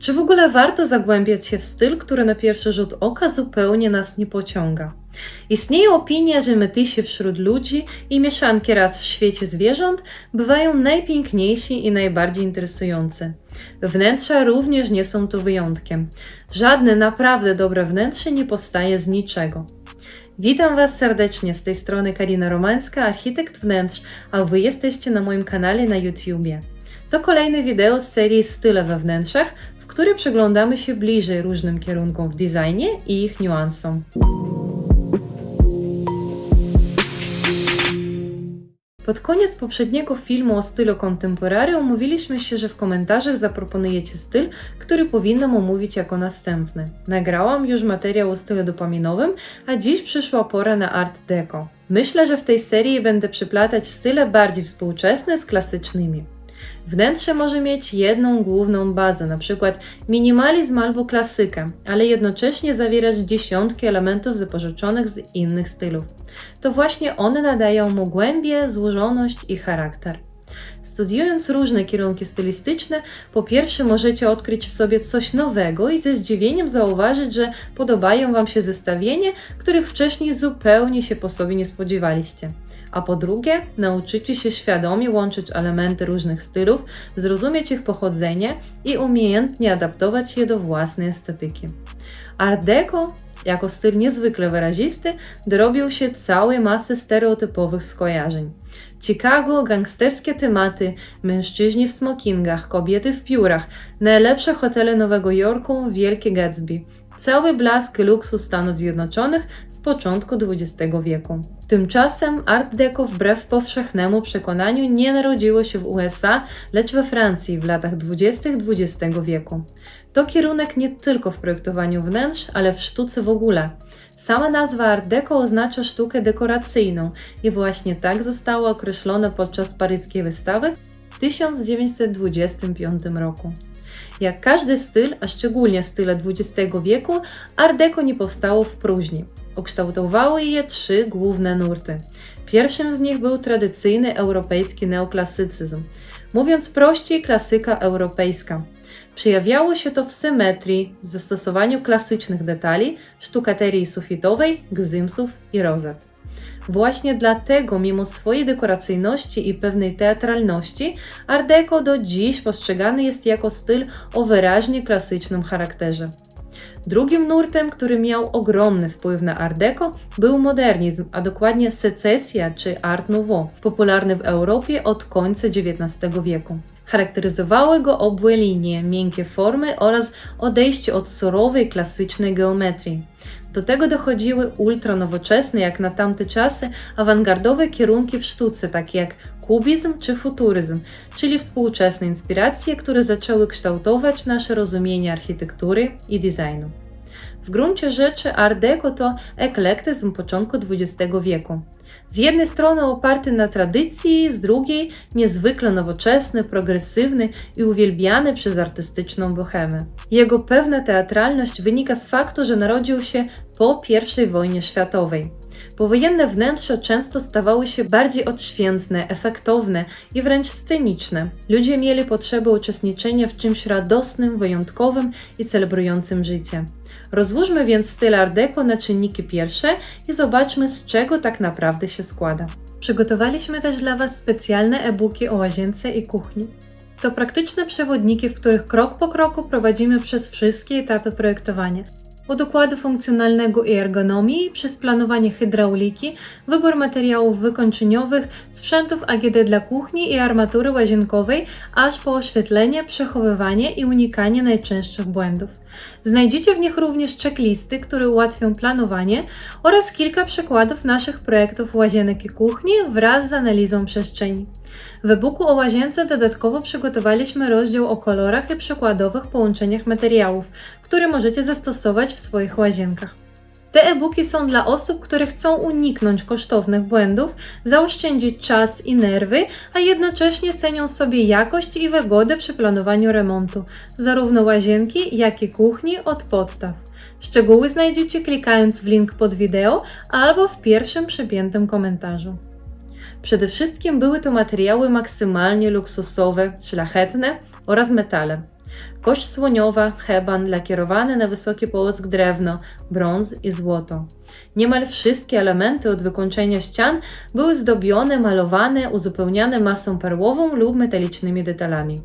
Czy w ogóle warto zagłębiać się w styl, który na pierwszy rzut oka zupełnie nas nie pociąga? Istnieje opinia, że metysi wśród ludzi i mieszanki ras w świecie zwierząt bywają najpiękniejsi i najbardziej interesujące. Wnętrza również nie są tu wyjątkiem. Żadne naprawdę dobre wnętrze nie powstaje z niczego. Witam Was serdecznie, z tej strony Karina Romańska, architekt wnętrz, a Wy jesteście na moim kanale na YouTubie. To kolejne wideo z serii Style we wnętrzach, której przyglądamy się bliżej różnym kierunkom w designie i ich niuansom. Pod koniec poprzedniego filmu o stylu contemporary umówiliśmy się, że w komentarzach zaproponujecie styl, który powinnam omówić jako następny. Nagrałam już materiał o stylu dopaminowym, a dziś przyszła pora na art deco. Myślę, że w tej serii będę przyplatać style bardziej współczesne z klasycznymi. Wnętrze może mieć jedną główną bazę, np. minimalizm albo klasykę, ale jednocześnie zawierać dziesiątki elementów zapożyczonych z innych stylów. To właśnie one nadają mu głębię, złożoność i charakter. Studiując różne kierunki stylistyczne, po pierwsze możecie odkryć w sobie coś nowego i ze zdziwieniem zauważyć, że podobają Wam się zestawienie, których wcześniej zupełnie się po sobie nie spodziewaliście. A po drugie, nauczycie się świadomie łączyć elementy różnych stylów, zrozumieć ich pochodzenie i umiejętnie adaptować je do własnej estetyki. Art Deco jako styl niezwykle wyrazisty, dorobił się całej masy stereotypowych skojarzeń. Chicago, gangsterskie tematy, mężczyźni w smokingach, kobiety w piórach, najlepsze hotele Nowego Jorku, Wielkie Gatsby. Cały blask i luksus Stanów Zjednoczonych z początku XX wieku. Tymczasem Art Deco wbrew powszechnemu przekonaniu nie narodziło się w USA, lecz we Francji w latach 20. XX wieku. To kierunek nie tylko w projektowaniu wnętrz, ale w sztuce w ogóle. Sama nazwa Art Deco oznacza sztukę dekoracyjną i właśnie tak została określona podczas paryskiej wystawy w 1925 roku. Jak każdy styl, a szczególnie style XX wieku, Art Deco nie powstało w próżni. Ukształtowały je trzy główne nurty. Pierwszym z nich był tradycyjny europejski neoklasycyzm. Mówiąc prościej, klasyka europejska. Przejawiało się to w symetrii, w zastosowaniu klasycznych detali, sztukaterii sufitowej, gzymsów i rozet. Właśnie dlatego, mimo swojej dekoracyjności i pewnej teatralności, Art Deco do dziś postrzegany jest jako styl o wyraźnie klasycznym charakterze. Drugim nurtem, który miał ogromny wpływ na Art Deco, był modernizm, a dokładnie secesja czy Art Nouveau, popularny w Europie od końca XIX wieku. Charakteryzowały go obłe linie, miękkie formy oraz odejście od surowej, klasycznej geometrii. Do tego dochodziły ultranowoczesne, jak na tamte czasy, awangardowe kierunki w sztuce, takie jak kubizm czy futuryzm, czyli współczesne inspiracje, które zaczęły kształtować nasze rozumienie architektury i designu. W gruncie rzeczy Art Deco to eklektyzm początku XX wieku. Z jednej strony oparty na tradycji, z drugiej niezwykle nowoczesny, progresywny i uwielbiany przez artystyczną bohemę. Jego pewna teatralność wynika z faktu, że narodził się po I wojnie światowej. Powojenne wnętrza często stawały się bardziej odświętne, efektowne i wręcz sceniczne. Ludzie mieli potrzebę uczestniczenia w czymś radosnym, wyjątkowym i celebrującym życie. Rozłóżmy więc styl Art Deco na czynniki pierwsze i zobaczmy, z czego tak naprawdę się składa. Przygotowaliśmy też dla Was specjalne e-booki o łazience i kuchni. To praktyczne przewodniki, w których krok po kroku prowadzimy przez wszystkie etapy projektowania od układu funkcjonalnego i ergonomii, przez planowanie hydrauliki, wybór materiałów wykończeniowych, sprzętów AGD dla kuchni i armatury łazienkowej, aż po oświetlenie, przechowywanie i unikanie najczęstszych błędów. Znajdziecie w nich również checklisty, które ułatwią planowanie oraz kilka przykładów naszych projektów łazienek i kuchni wraz z analizą przestrzeni. W e-booku o łazience dodatkowo przygotowaliśmy rozdział o kolorach i przykładowych połączeniach materiałów, które możecie zastosować w swoich łazienkach. Te e-booki są dla osób, które chcą uniknąć kosztownych błędów, zaoszczędzić czas i nerwy, a jednocześnie cenią sobie jakość i wygodę przy planowaniu remontu, zarówno łazienki, jak i kuchni od podstaw. Szczegóły znajdziecie klikając w link pod wideo albo w pierwszym przypiętym komentarzu. Przede wszystkim były to materiały maksymalnie luksusowe, szlachetne oraz metale. Kość słoniowa, heban, lakierowane na wysoki połysk drewno, brąz i złoto. Niemal wszystkie elementy od wykończenia ścian były zdobione, malowane, uzupełniane masą perłową lub metalicznymi detalami.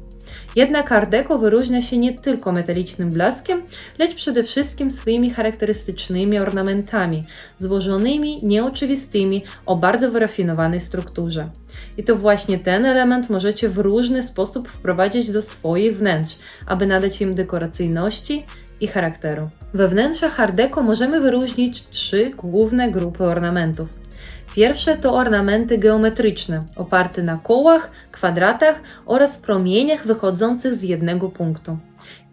Jednak Art Deco wyróżnia się nie tylko metalicznym blaskiem, lecz przede wszystkim swoimi charakterystycznymi ornamentami, złożonymi, nieoczywistymi, o bardzo wyrafinowanej strukturze. I to właśnie ten element możecie w różny sposób wprowadzić do swoich wnętrz, aby nadać im dekoracyjności i charakteru. We wnętrzach Art Deco możemy wyróżnić trzy główne grupy ornamentów. Pierwsze to ornamenty geometryczne, oparte na kołach, kwadratach oraz promieniach wychodzących z jednego punktu.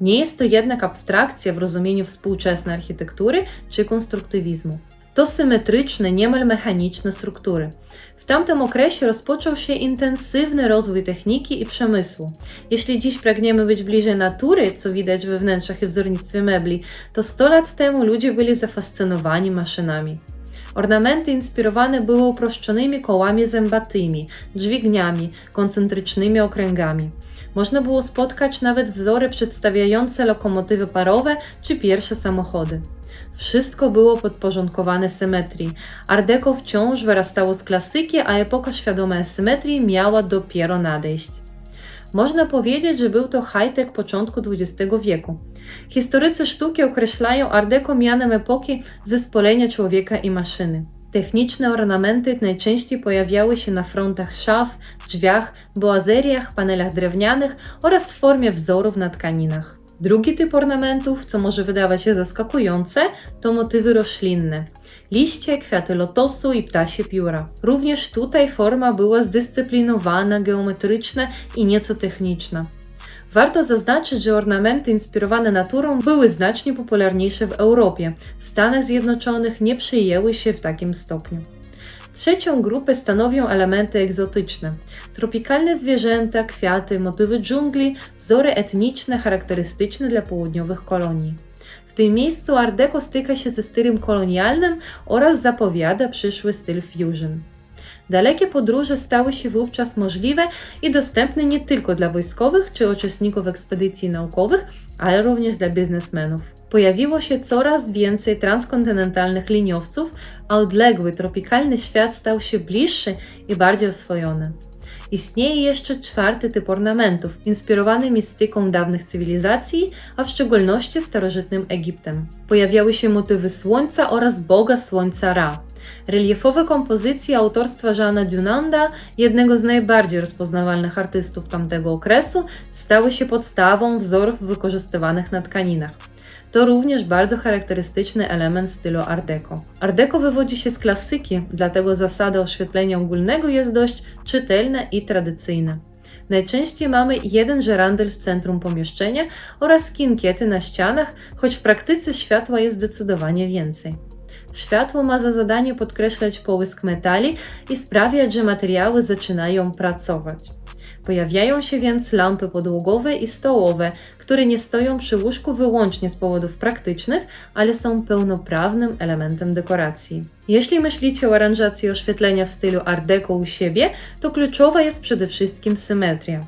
Nie jest to jednak abstrakcja w rozumieniu współczesnej architektury czy konstruktywizmu. To symetryczne, niemal mechaniczne struktury. W tamtym okresie rozpoczął się intensywny rozwój techniki i przemysłu. Jeśli dziś pragniemy być bliżej natury, co widać we wnętrzach i wzornictwie mebli, to 100 lat temu ludzie byli zafascynowani maszynami. Ornamenty inspirowane były uproszczonymi kołami zębatymi, dźwigniami, koncentrycznymi okręgami. Można było spotkać nawet wzory przedstawiające lokomotywy parowe czy pierwsze samochody. Wszystko było podporządkowane symetrii. Art Deco wciąż wyrastało z klasyki, a epoka świadomej symetrii miała dopiero nadejść. Można powiedzieć, że był to high-tech początku XX wieku. Historycy sztuki określają Art Deco mianem epoki zespolenia człowieka i maszyny. Techniczne ornamenty najczęściej pojawiały się na frontach szaf, drzwiach, boazeriach, panelach drewnianych oraz w formie wzorów na tkaninach. Drugi typ ornamentów, co może wydawać się zaskakujące, to motywy roślinne. Liście, kwiaty lotosu i ptasie pióra. Również tutaj forma była zdyscyplinowana, geometryczna i nieco techniczna. Warto zaznaczyć, że ornamenty inspirowane naturą były znacznie popularniejsze w Europie. W Stanach Zjednoczonych nie przyjęły się w takim stopniu. Trzecią grupę stanowią elementy egzotyczne. Tropikalne zwierzęta, kwiaty, motywy dżungli, wzory etniczne charakterystyczne dla południowych kolonii. W tym miejscu Art Deco styka się ze stylem kolonialnym oraz zapowiada przyszły styl fusion. Dalekie podróże stały się wówczas możliwe i dostępne nie tylko dla wojskowych czy uczestników ekspedycji naukowych, ale również dla biznesmenów. Pojawiło się coraz więcej transkontynentalnych liniowców, a odległy tropikalny świat stał się bliższy i bardziej oswojony. Istnieje jeszcze czwarty typ ornamentów, inspirowany mistyką dawnych cywilizacji, a w szczególności starożytnym Egiptem. Pojawiały się motywy słońca oraz boga słońca Ra. Reliefowe kompozycje autorstwa Jeana Dunanda, jednego z najbardziej rozpoznawalnych artystów tamtego okresu, stały się podstawą wzorów wykorzystywanych na tkaninach. To również bardzo charakterystyczny element stylu Art Deco. Art Deco wywodzi się z klasyki, dlatego zasada oświetlenia ogólnego jest dość czytelna i tradycyjna. Najczęściej mamy jeden żerandel w centrum pomieszczenia oraz kinkiety na ścianach, choć w praktyce światła jest zdecydowanie więcej. Światło ma za zadanie podkreślać połysk metali i sprawiać, że materiały zaczynają pracować. Pojawiają się więc lampy podłogowe i stołowe, które nie stoją przy łóżku wyłącznie z powodów praktycznych, ale są pełnoprawnym elementem dekoracji. Jeśli myślicie o aranżacji oświetlenia w stylu Art Deco u siebie, to kluczowa jest przede wszystkim symetria.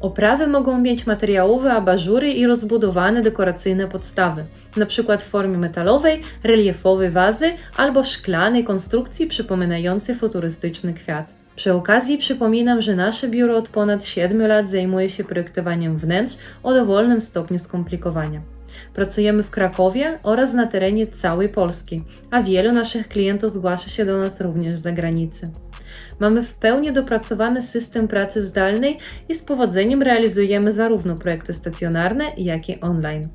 Oprawy mogą mieć materiałowe abażury i rozbudowane dekoracyjne podstawy, np. w formie metalowej, reliefowej wazy albo szklanej konstrukcji przypominającej futurystyczny kwiat. Przy okazji przypominam, że nasze biuro od ponad 7 lat zajmuje się projektowaniem wnętrz o dowolnym stopniu skomplikowania. Pracujemy w Krakowie oraz na terenie całej Polski, a wielu naszych klientów zgłasza się do nas również z zagranicy. Mamy w pełni dopracowany system pracy zdalnej i z powodzeniem realizujemy zarówno projekty stacjonarne, jak i online.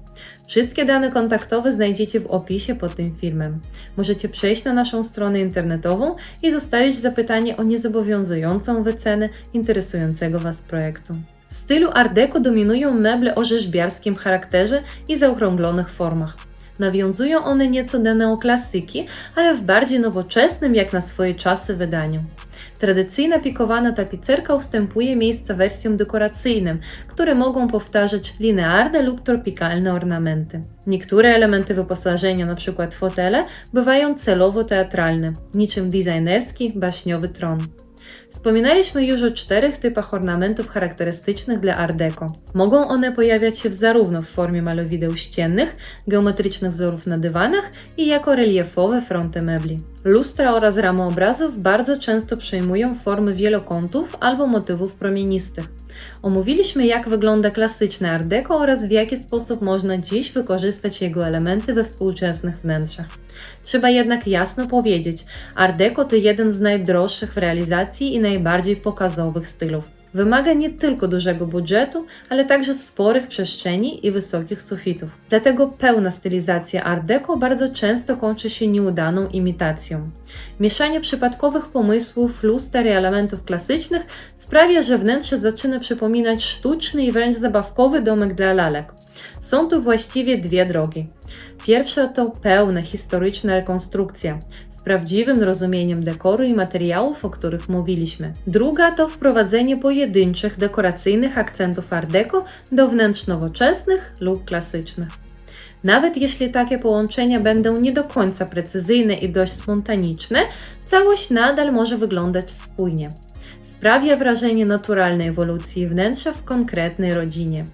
Wszystkie dane kontaktowe znajdziecie w opisie pod tym filmem. Możecie przejść na naszą stronę internetową i zostawić zapytanie o niezobowiązującą wycenę interesującego Was projektu. W stylu Art Deco dominują meble o rzeźbiarskim charakterze i zaokrąglonych formach. Nawiązują one nieco do neoklasyki, ale w bardziej nowoczesnym jak na swoje czasy wydaniu. Tradycyjna pikowana tapicerka ustępuje miejsca wersjom dekoracyjnym, które mogą powtarzać linearne lub tropikalne ornamenty. Niektóre elementy wyposażenia, np. fotele, bywają celowo teatralne, niczym designerski, baśniowy tron. Wspominaliśmy już o czterech typach ornamentów charakterystycznych dla Art Deco. Mogą one pojawiać się zarówno w formie malowideł ściennych, geometrycznych wzorów na dywanach i jako reliefowe fronty mebli. Lustra oraz ramy obrazów bardzo często przyjmują formy wielokątów albo motywów promienistych. Omówiliśmy, jak wygląda klasyczne Art Deco oraz w jaki sposób można dziś wykorzystać jego elementy we współczesnych wnętrzach. Trzeba jednak jasno powiedzieć, Art Deco to jeden z najdroższych w realizacji i najbardziej pokazowych stylów. Wymaga nie tylko dużego budżetu, ale także sporych przestrzeni i wysokich sufitów. Dlatego pełna stylizacja Art Deco bardzo często kończy się nieudaną imitacją. Mieszanie przypadkowych pomysłów, luster i elementów klasycznych sprawia, że wnętrze zaczyna przypominać sztuczny i wręcz zabawkowy domek dla lalek. Są tu właściwie dwie drogi. Pierwsza to pełna historyczna rekonstrukcja z prawdziwym rozumieniem dekoru i materiałów, o których mówiliśmy. Druga to wprowadzenie pojedynczych dekoracyjnych akcentów Art Deco do wnętrz nowoczesnych lub klasycznych. Nawet jeśli takie połączenia będą nie do końca precyzyjne i dość spontaniczne, całość nadal może wyglądać spójnie. Sprawia wrażenie naturalnej ewolucji wnętrza w konkretnej rodzinie.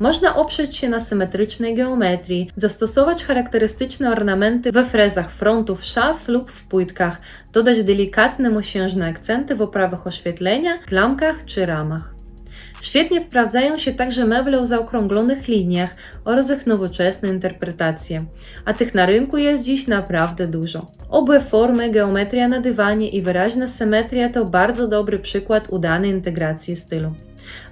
Można oprzeć się na symetrycznej geometrii, zastosować charakterystyczne ornamenty we frezach frontów szaf lub w płytkach, dodać delikatne mosiężne akcenty w oprawach oświetlenia, klamkach czy ramach. Świetnie sprawdzają się także meble o zaokrąglonych liniach oraz ich nowoczesne interpretacje, a tych na rynku jest dziś naprawdę dużo. Obie formy, geometria na dywanie i wyraźna symetria to bardzo dobry przykład udanej integracji stylu.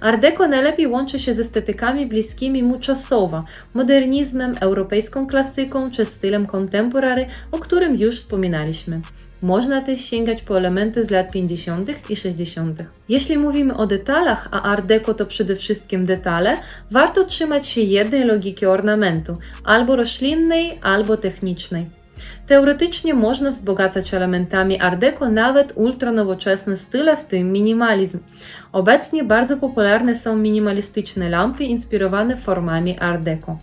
Art Deco najlepiej łączy się z estetykami bliskimi mu czasowo, modernizmem, europejską klasyką czy stylem contemporary, o którym już wspominaliśmy. Można też sięgać po elementy z lat 50. i 60. Jeśli mówimy o detalach, a Art Deco to przede wszystkim detale, warto trzymać się jednej logiki ornamentu, albo roślinnej, albo technicznej. Teoretycznie można wzbogacać elementami Art Deco nawet ultranowoczesne style, w tym minimalizm. Obecnie bardzo popularne są minimalistyczne lampy inspirowane formami Art Deco.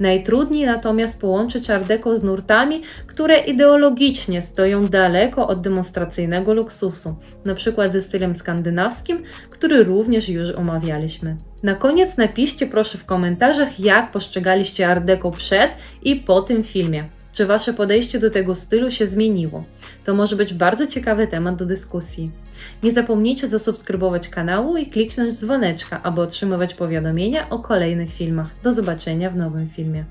Najtrudniej natomiast połączyć Art Deco z nurtami, które ideologicznie stoją daleko od demonstracyjnego luksusu, np. ze stylem skandynawskim, który również już omawialiśmy. Na koniec napiszcie proszę w komentarzach, jak postrzegaliście Art Deco przed i po tym filmie. Czy Wasze podejście do tego stylu się zmieniło? To może być bardzo ciekawy temat do dyskusji. Nie zapomnijcie zasubskrybować kanału i kliknąć dzwoneczka, aby otrzymywać powiadomienia o kolejnych filmach. Do zobaczenia w nowym filmie.